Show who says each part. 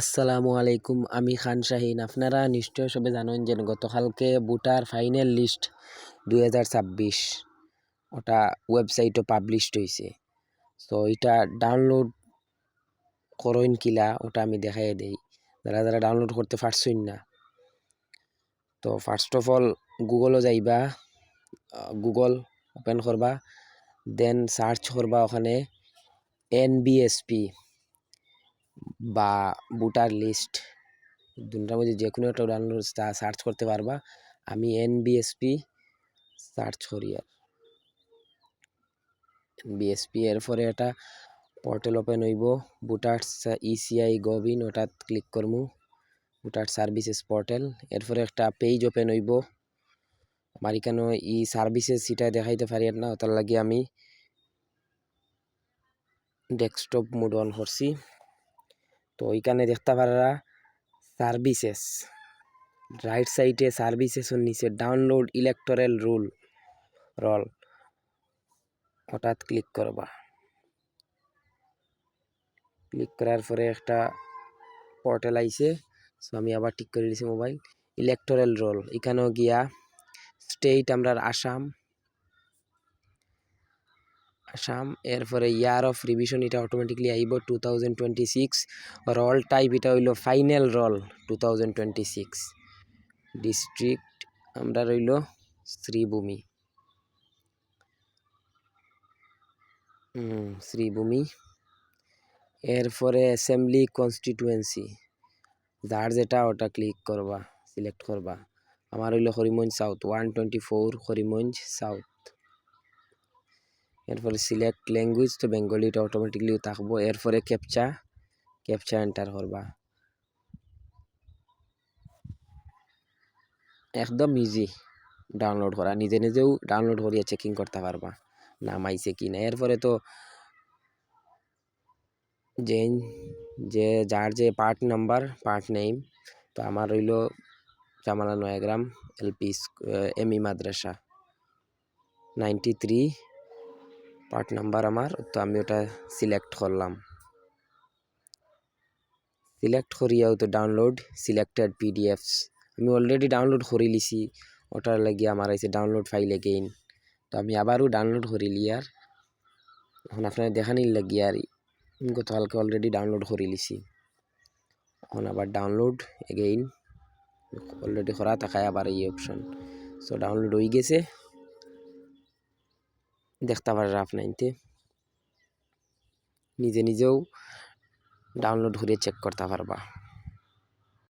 Speaker 1: আসসালামু আলাইকুম, আমি খান শাহিন। আপনারা নিশ্চয় সবে জানেন যে গতকালকে বুটার ফাইনাল লিস্ট দুই হাজার ছাব্বিশ, ওটা ওয়েবসাইটও পাবলিশড হয়েছে তো এটা ডাউনলোড করেন কিলা, ওটা আমি দেখাই দেই। যারা যারা ডাউনলোড করতে পারছেন না, তো ফার্স্ট অফ অল গুগলও যাইবা গুগল ওপেন করবা দেন সার্চ করবা ওখানে এনবিএসপি বা ভোটার লিস্ট দুটার মধ্যে যে কোনো একটা ডাউনলোড সার্চ করতে পারবা। আমি এনবিএসপি সার্চ করি আর। এনবিএসপি এরপরে এটা পোর্টাল ওপেন হইব। ভোটার্স ইসিআই গভিন, ওটাত ক্লিক করমু। ভোটার সার্ভিসেস পোর্টাল এরপরে একটা পেজ ওপেন হইব। আমার এখানে ই সার্ভিসেস সেটা দেখাইতে পারি না ওটার লাগে আমি ডেস্কটপ মোড অন করছি। তো এখানে দেখতে পারা সার্ভিসেস রাইট সাইডে সার্ভিসেসের নিচে ডাউনলোড ইলেকটোরাল রুল রল হঠাৎ ক্লিক করবা। ক্লিক করার পরে একটা পোর্টাল আইছে সো আমি আবার ঠিক করে দিয়েছি মোবাইল ইলেকটোরাল রোল এখানেও গিয়া স্টেট আমরা আসাম আসাম, এরপরে ইয়ার অফ রিভিশন এটা অটোমেটিকলি আইব টু রল টাইপ এটা হইল ফাইনাল রল টু ডিস্ট্রিক্ট আমরা রইল শ্রীভূমি। শ্রীভূমি। এরপরে অ্যাসেম্বলি কনস্টিটুয়েন্সি যার যেটা ওটা ক্লিক করবা সিলেক্ট করবা। আমার হইল হরিমঞ্জ south one twenty four হরিমঞ্জ south এরপরে সিলেক্ট ল্যাঙ্গুয়েজ তো বেঙ্গলিটা অটোমেটিকলি থাকব। এরপরে ক্যাপচা ক্যাপচা এন্টার করবা। একদম ইজি ডাউনলোড করা। নিজে নিজেও ডাউনলোড করিয়া চেকিং করতে পারবা নাম আইছে কি না। এরপরে তো যে যে, যার যে পার্ট নাম্বার পার্ট নেম তো আমার রইল জামালা নয়াগ্রাম, এলপি এমই মাদ্রাসা। নাইনটি থ্রি পার্ট নাম্বার আমার, তো আমি ওটা সিলেক্ট করলাম। সিলেক্ট করিয়াও তো ডাউনলোড সিলেক্টেড পিডিএফস আমি অলরেডি ডাউনলোড করে লিছি ওটার লাগিয়ে আমার আছে ডাউনলোড ফাইল এগেইন তো আমি আবারও ডাউনলোড করে লি আর, এখন আপনার দেখানির লাগি আর গতকালকে অলরেডি ডাউনলোড করে লিছি এখন আবার ডাউনলোড এগেইন অলরেডি করা থাকায় আবার এই অপশন সো ডাউনলোড হয়ে গেছে। দেখতে পারেন আপনাইতে নিজে নিজেও ডাউনলোড করে চেক করতে পারবা।